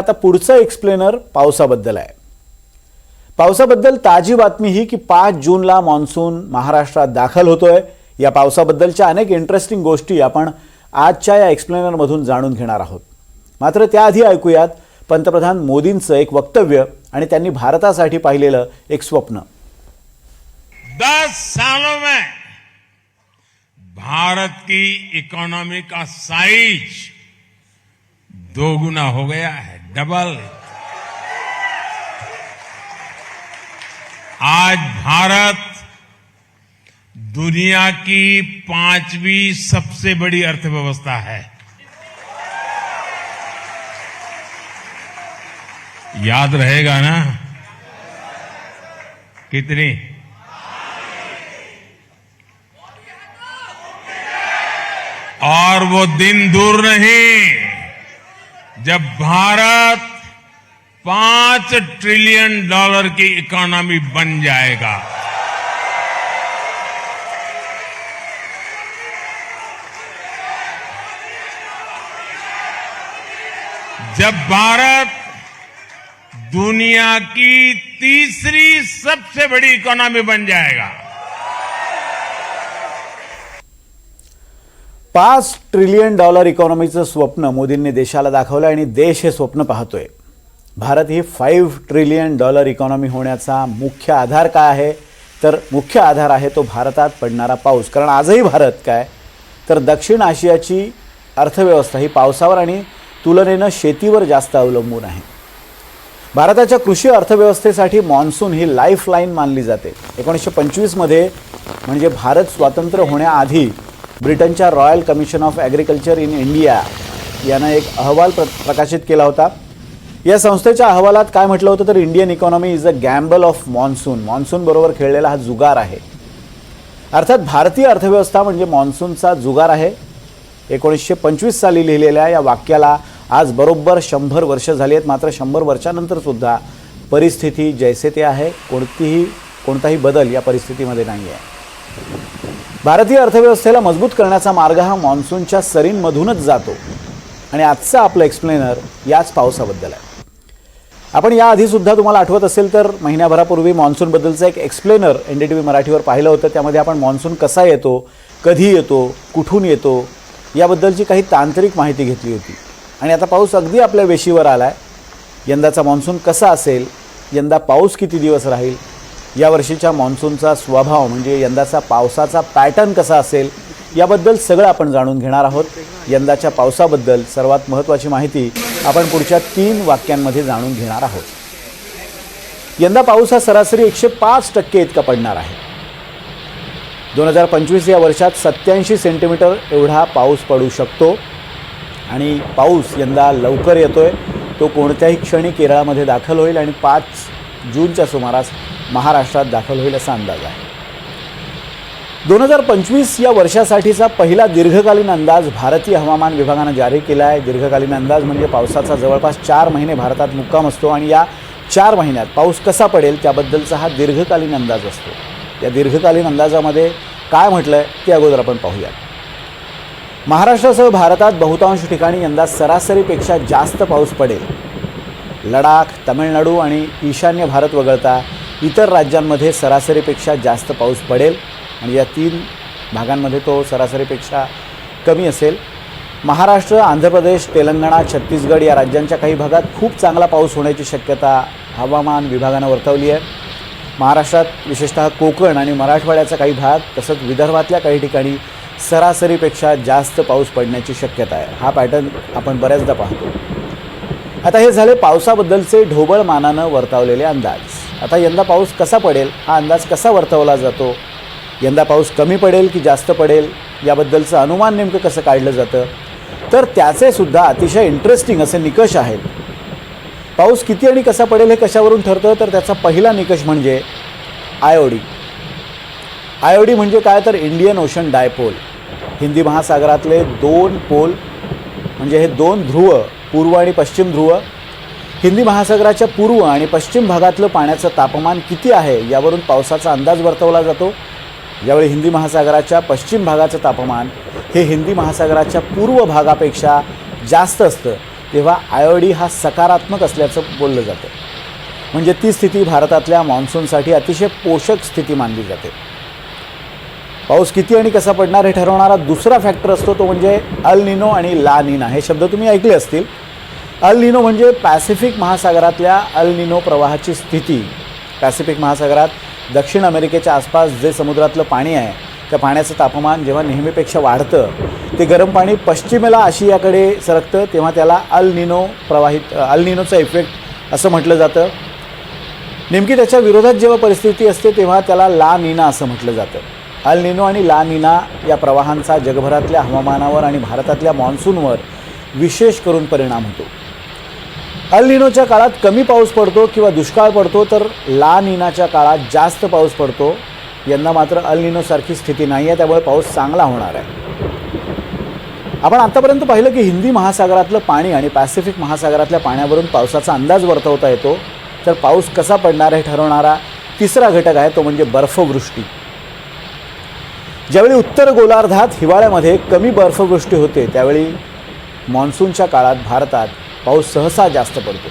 आता पुढचं एक्सप्लेनर पावसाबद्दल आहे. पावसाबद्दल ताजी बातमी ही की पाच जूनला मान्सून महाराष्ट्रात दाखल होतोय. या पावसाबद्दलच्या अनेक इंटरेस्टिंग गोष्टी आपण आजच्या या एक्सप्लेनरमधून जाणून घेणार आहोत. मात्र त्याआधी ऐकूयात पंतप्रधान मोदींचं एक वक्तव्य आणि त्यांनी भारतासाठी पाहिलेलं एक स्वप्न. दस सालों में भारत की इकोनॉमी का साइज दोगुना हो गया है. डबल। आज भारत दुनिया की पांचवी सबसे बड़ी अर्थव्यवस्था है। याद रहेगा ना? कितनी? और वो दिन दूर नहीं। जब भारत पाँच ट्रिलियन डॉलर की इकोनॉमी बन जाएगा, जब भारत दुनिया की तीसरी सबसे बड़ी इकोनॉमी बन जाएगा पाच ट्रिलियन डॉलर इकॉनॉमीचं स्वप्न मोदींनी देशाला दाखवलं आणि देश हे स्वप्न पाहतोय. भारत ही फाईव्ह ट्रिलियन डॉलर इकॉनॉमी होण्याचा मुख्य आधार काय आहे? तर मुख्य आधार आहे तो भारतात पडणारा पाऊस. कारण आजही भारत काय? तर दक्षिण आशियाची अर्थव्यवस्था ही पावसावर आणि तुलनेनं शेतीवर जास्त अवलंबून आहे. भारताच्या कृषी अर्थव्यवस्थेसाठी मान्सून ही लाईफलाईन मानली जाते. एकोणीसशे पंचवीसमध्ये म्हणजे भारत स्वातंत्र्य होण्याआधी ब्रिटनच्या Royal Commission of Agriculture in India यानं एक अहवाल प्र प्रकाशित केला होता. या संस्थेच्या अहवालात काय म्हटलं होतं तर Indian economy is a gamble of monsoon. मॉन्सूनबरोबर खेळलेला हा जुगार आहे. अर्थात भारतीय अर्थव्यवस्था म्हणजे मॉन्सूनचा जुगार आहे. एकोणीसशे पंचवीस साली लिहिलेल्या या वाक्याला आज बरोबर शंभर वर्ष झाली आहेत. मात्र शंभर वर्षानंतर सुद्धा परिस्थिती जैसे ते आहे. कोणतीही कोणताही बदल या परिस्थितीमध्ये नाही आहे भारतीय अर्थव्यवस्थेला मजबूत करण्याचा मार्ग हा मान्सूनच्या सरींमधूनच जातो. आणि आजचं आपलं एक्सप्लेनर याच पावसाबद्दल आहे. आपण याआधीसुद्धा तुम्हाला आठवत असेल तर महिन्याभरापूर्वी मान्सूनबद्दलचं एक explainer N D T V मराठीवर पाहिलं होतं. त्यामध्ये आपण मान्सून कसा येतो कधी येतो कुठून येतो याबद्दलची काही तांत्रिक माहिती घेतली होती. आणि आता पाऊस अगदी आपल्या वेशीवर आला आहे यंदाचा मान्सून कसा असेल यंदा पाऊस किती दिवस राहील यावर्षीच्या मान्सूनचा स्वभाव म्हणजे यंदाचा पावसाचा पॅटर्न कसा असेल याबद्दल सगळं आपण जाणून घेणार आहोत. यंदाच्या पावसाबद्दल सर्वात महत्त्वाची माहिती आपण पुढच्या तीन वाक्यांमध्ये जाणून घेणार आहोत. यंदा पाऊस हा सरासरी एकशे पाच टक्के इतका पडणार आहे. दोन हजार पंचवीस या वर्षात सत्याऐंशी सेंटीमीटर एवढा पाऊस पडू शकतो आणि पाऊस यंदा लवकर येतो आहे तो कोणत्याही क्षणी केरळामध्ये दाखल होईल आणि पाच जूनच्या सुमारास महाराष्ट्रात दाखल होईल असा अंदाज आहे. दोन हजार पंचवीस या वर्षासाठीचा पहिला दीर्घकालीन अंदाज भारतीय हवामान विभागानं जारी केला आहे. दीर्घकालीन अंदाज म्हणजे पावसाचा जवळपास चार महिने भारतात मुक्काम असतो आणि या चार महिन्यात पाऊस कसा पडेल त्याबद्दलचा हा दीर्घकालीन अंदाज असतो. या दीर्घकालीन अंदाजामध्ये काय म्हटलं आहे ते अगोदर आपण पाहूयात. महाराष्ट्रासह भारतात बहुतांश ठिकाणी यंदा सरासरीपेक्षा जास्त पाऊस पडेल. लडाख तमिळनाडू आणि ईशान्य भारत वगळता इतर राज्यांमध्ये सरासरीपेक्षा जास्त पाऊस पडेल आणि या तीन भागांमध्ये तो सरासरीपेक्षा कमी असेल. महाराष्ट्र आंध्र प्रदेश तेलंगणा छत्तीसगड या राज्यांच्या काही भागात खूप चांगला पाऊस होण्याची शक्यता हवामान विभागानं वर्तवली आहे. महाराष्ट्रात विशेषतः कोकण आणि मराठवाड्याचा काही भाग तसंच विदर्भातल्या काही ठिकाणी सरासरीपेक्षा जास्त पाऊस पडण्याची शक्यता आहे. हा पॅटर्न आपण बऱ्याचदा पाहतो. आता हे झाले पावसाबद्दलचे ढोबळ मानानं वर्तवलेले अंदाज. आता यंदा पाऊस कसा पडेल? हा अंदाज कसा वर्तवला जातो? यंदा पाऊस कमी पडेल की जास्त पडेल? याबद्दलचं अनुमान नेमकं कसं काढलं जातं? तर त्याचे सुद्धा अतिशय इंटरेस्टिंग असे निकष आहेत. पाऊस किती आणि कसा पडेल हे कशावरून ठरतं? तर त्याचा पहिला निकष म्हणजे आयओडी आयओडी म्हणजे काय? तर इंडियन ओशन डायपोल हिंदी महासागरातले दोन पोल म्हणजे हे दोन ध्रुव पूर्व आणि पश्चिम ध्रुव हिंदी महासागराच्या पूर्व आणि पश्चिम भागातलं पाण्याचं तापमान किती आहे यावरून पावसाचा अंदाज वर्तवला जातो. यावेळी हिंदी महासागराच्या पश्चिम भागाचं तापमान हे हिंदी महासागराच्या पूर्व भागापेक्षा जास्त असतं तेव्हा आयोडी हा सकारात्मक असल्याचं बोललं जातं. म्हणजे ती स्थिती भारतातल्या मान्सूनसाठी अतिशय पोषक स्थिती मानली जाते. पाऊस किती आणि कसा पडणार हे ठरवणारा दुसरा फॅक्टर असतो तो म्हणजे अल निनो आणि ला निना. हे शब्द तुम्ही ऐकले असतील अल निनो म्हणजे पॅसिफिक महासागरातल्या अल निनो प्रवाहाची स्थिती. पॅसिफिक महासागरात दक्षिण अमेरिकेच्या आसपास जे समुद्रातलं पाणी आहे त्या पाण्याचं तापमान जेव्हा नेहमीपेक्षा वाढतं ते गरम पाणी पश्चिमेला आशियाकडे सरकतं तेव्हा त्याला अल निनो प्रवाहित अल निनोचा इफेक्ट असं म्हटलं जातं. नेमकी त्याच्या विरोधात जेव्हा परिस्थिती असते तेव्हा त्याला ला निना असं म्हटलं जातं. अल निनो आणि ला निना या प्रवाहांचा जगभरातल्या हवामानावर आणि भारतातल्या मान्सूनवर विशेष करून परिणाम होतो. अल्निनोच्या काळात कमी पाऊस पडतो किंवा दुष्काळ पडतो तर ला निनाच्या काळात जास्त पाऊस पडतो. यंदा मात्र अल्निनोसारखी स्थिती नाही आहे त्यामुळे पाऊस चांगला होणार आहे. आपण आतापर्यंत पाहिलं की हिंदी महासागरातलं पाणी आणि पॅसिफिक महासागरातल्या पाण्यावरून पावसाचा अंदाज वर्तवता येतो. तर पाऊस कसा पडणार हे ठरवणारा तिसरा घटक आहे तो म्हणजे बर्फवृष्टी. ज्यावेळी उत्तर गोलार्धात हिवाळ्यामध्ये कमी बर्फवृष्टी होते त्यावेळी मान्सूनच्या काळात भारतात पाऊस सहसा जास्त पडतो.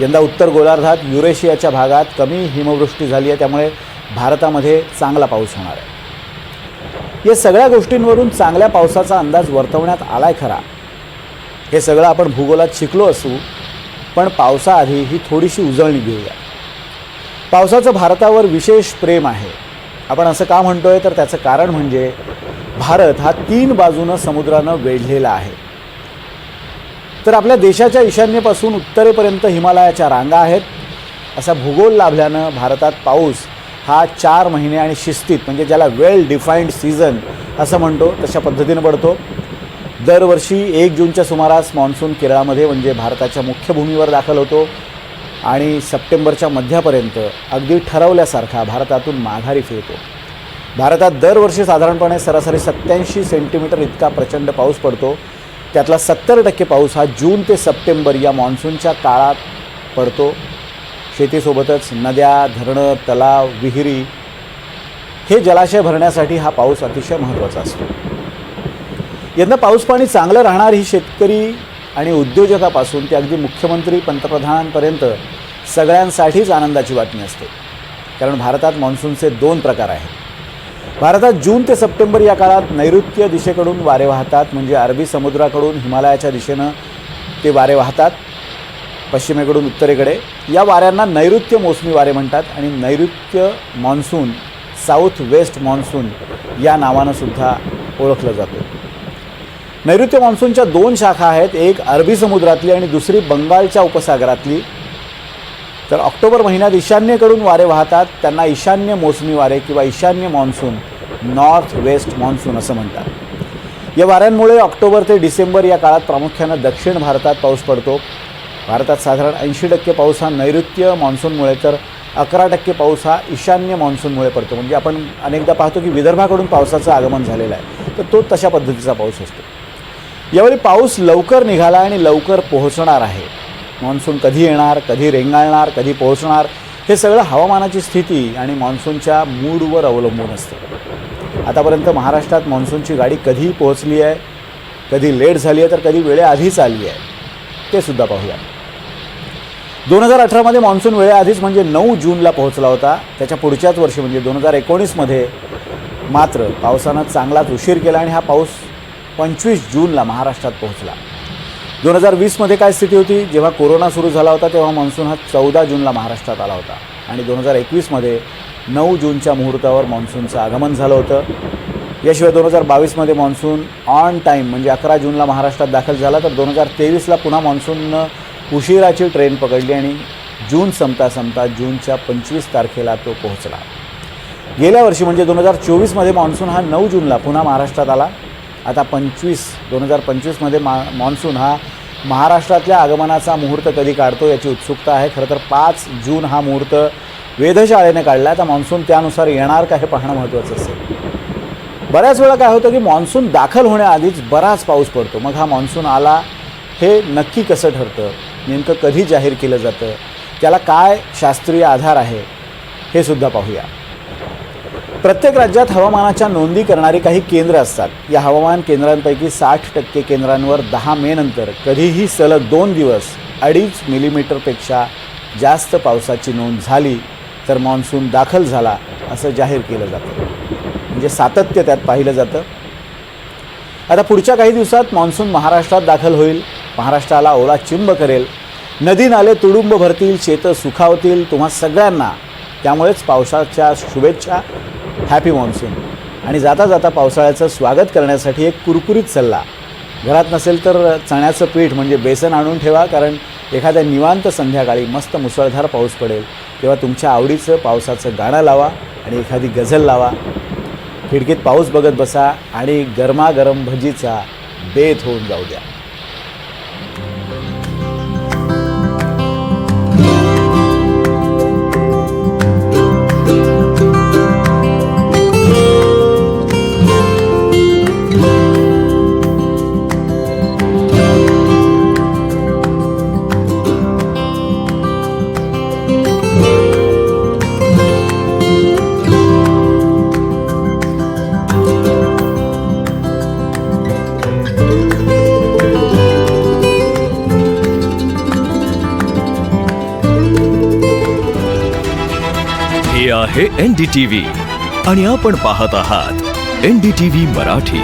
यंदा उत्तर गोलार्धात युरेशियाच्या भागात कमी हिमवृष्टी झाली आहे त्यामुळे भारतामध्ये चांगला पाऊस होणार आहे. या सगळ्या गोष्टींवरून चांगल्या पावसाचा अंदाज वर्तवण्यात आलाय खरा. हे सगळं आपण भूगोलात शिकलो असू पण पावसाआधी ही थोडीशी उजळणी घेऊया. पावसाचं भारतावर विशेष प्रेम आहे. आपण असं का म्हणतोय? तर त्याचं कारण म्हणजे भारत हा तीन बाजूनं समुद्रानं वेढलेला आहे. तर आपल्या देशाच्या ईशान्येपासून उत्तरेपर्यंत हिमालयाच्या रांगा आहेत. असा भूगोल लाभल्यानं भारतात पाऊस हा चार महिने आणि शिस्तीत म्हणजे ज्याला वेल डिफाईंड सीझन असं म्हणतो तशा पद्धतीनं पडतो. दरवर्षी एक जूनच्या सुमारास मान्सून केरळामध्ये म्हणजे भारताच्या मुख्य भूमीवर दाखल होतो. आणि सप्टेंबरच्या मध्यापर्यंत अगदी ठरवल्यासारखा भारतातून माघारी फिरतो. भारतात दरवर्षी साधारणपणे सरासरी सत्याऐंशी सेंटीमीटर इतका प्रचंड पाऊस पडतो. त्यातला सत्तर टक्के पाऊस हा जून ते सप्टेंबर या मान्सूनच्या काळात पडतो. शेतीसोबतच नद्या धरणं तलाव विहिरी हे जलाशय भरण्यासाठी हा पाऊस अतिशय महत्त्वाचा असतो. यंदा पाऊस पाणी चांगलं राहणार ही शेतकरी आणि उद्योजकापासून ते अगदी मुख्यमंत्री पंतप्रधानांपर्यंत सगळ्यांसाठीच आनंदाची बातमी असते. कारण भारतात मान्सूनचे दोन प्रकार आहेत. भारतात जून ते सप्टेंबर या काळात नैऋत्य दिशेकडून वारे वाहतात. म्हणजे अरबी समुद्राकडून हिमालयाच्या दिशेनं ते वारे वाहतात. पश्चिमेकडून उत्तरेकडे. या वाऱ्यांना नैऋत्य मोसमी वारे म्हणतात आणि नैऋत्य मान्सून साऊथ वेस्ट मान्सून या नावानं सुद्धा ओळखलं जातं. नैऋत्य मान्सूनच्या दोन शाखा आहेत. एक अरबी समुद्रातली आणि दुसरी बंगालच्या उपसागरातली. तर ऑक्टोबर महिन्यात ईशान्येकडून वारे वाहतात. त्यांना ईशान्य मोसमी वारे किंवा ईशान्य मान्सून नॉर्थ वेस्ट मान्सून असं म्हणतात. या वाऱ्यांमुळे ऑक्टोबर ते डिसेंबर या काळात प्रामुख्यानं दक्षिण भारतात पाऊस पडतो. भारतात साधारण ऐंशी टक्के पाऊस हा नैऋत्य मान्सूनमुळे तर अकरा टक्के पाऊस हा ईशान्य मान्सूनमुळे पडतो. म्हणजे आपण अनेकदा पाहतो की विदर्भाकडून पावसाचं आगमन झालेलं आहे. तर तो तशा पद्धतीचा पाऊस असतो. यावेळी पाऊस लवकर निघाला आणि लवकर पोहोचणार आहे. मान्सून कधी येणार कधी रेंगाळणार कधी पोहोचणार हे सगळं हवामानाची स्थिती आणि मान्सूनच्या मूडवर अवलंबून असतं. आतापर्यंत महाराष्ट्रात मान्सूनची गाडी कधी पोहोचली आहे कधी लेट झाली आहे तर कधी वेळेआधीच आली आहे ते सुद्धा पाहूया. दोन हजार अठरामध्ये मान्सून वेळेआधीच म्हणजे नऊ जूनला पोहोचला होता. त्याच्या पुढच्याच वर्षी म्हणजे दोन हजार एकोणीसमध्ये मात्र पावसानं चांगलाच उशीर केला आणि हा पाऊस पंचवीस जूनला महाराष्ट्रात पोहोचला. दोन हजार वीसमध्ये काय स्थिती होती? जेव्हा कोरोना सुरू झाला होता तेव्हा मान्सून हा चौदा जूनला महाराष्ट्रात आला होता. आणि दोन हजार एकवीसमध्ये नऊ जूनच्या मुहूर्तावर मान्सूनचं आगमन झालं होतं. याशिवाय दोन हजार बावीसमध्ये मान्सून ऑन टाईम म्हणजे अकरा जूनला महाराष्ट्रात दाखल झाला तर दोन हजार तेवीसला पुन्हा मान्सूननं उशिराची ट्रेन पकडली आणि जून संपता संपता जूनच्या पंचवीस तारखेला तो पोहोचला. गेल्या वर्षी म्हणजे दोन हजार चोवीसमध्ये मान्सून हा नऊ जूनला पुन्हा महाराष्ट्रात आला. आता पंचवीस दोन हजार पंचवीसमध्ये मा मान्सून हा महाराष्ट्रातल्या आगमनाचा मुहूर्त कधी काढतो याची उत्सुकता आहे. खरं तर पाच जून हा मुहूर्त वेधशाळेने काढला. आता मान्सून त्यानुसार येणार का हे पाहणं महत्त्वाचं असेल. बऱ्याच वेळा काय होतं की मान्सून दाखल होण्याआधीच बराच पाऊस पडतो. मग हा मान्सून आला हे नक्की कसं ठरतं? नेमकं कधी जाहीर केलं जातं? त्याला काय शास्त्रीय आधार आहे? हे सुद्धा पाहूया. प्रत्येक राज्यात हवामानाच्या नोंदी करणारी काही केंद्र असतात. या हवामान केंद्रांपैकी साठ टक्के केंद्रांवर दहा मे नंतर कधीही सलग दोन दिवस अडीच मिलीमीटरपेक्षा जास्त पावसाची नोंद झाली तर मान्सून दाखल झाला असं जाहीर केलं जातं. म्हणजे सातत्य त्यात पाहिलं जातं. आता पुढच्या काही दिवसात मान्सून महाराष्ट्रात दाखल होईल. महाराष्ट्राला ओला चिंब करेल. नदी नाले तुडुंब भरतील शेतं सुखावतील तुम्हा सगळ्यांना त्यामुळेच पावसाच्या शुभेच्छा हॅपी मान्सून आणि जाता जाता पावसाळ्याचं स्वागत करण्यासाठी एक कुरकुरीत सल्ला. घरात नसेल तर चण्याचं पीठ म्हणजे बेसन आणून ठेवा कारण एखाद्या निवांत संध्याकाळी मस्त मुसळधार पाऊस पडेल तेव्हा तुमच्या आवडीचं पावसाचं गाणं लावा आणि एखादी गझल लावा. खिडकीत पाऊस बघत बसा आणि गरमागरम भजीचा बेत होऊन जाऊ द्या. आहे एन डी टी व्ही आणि आपण पाहत आहात N D T V Marathi.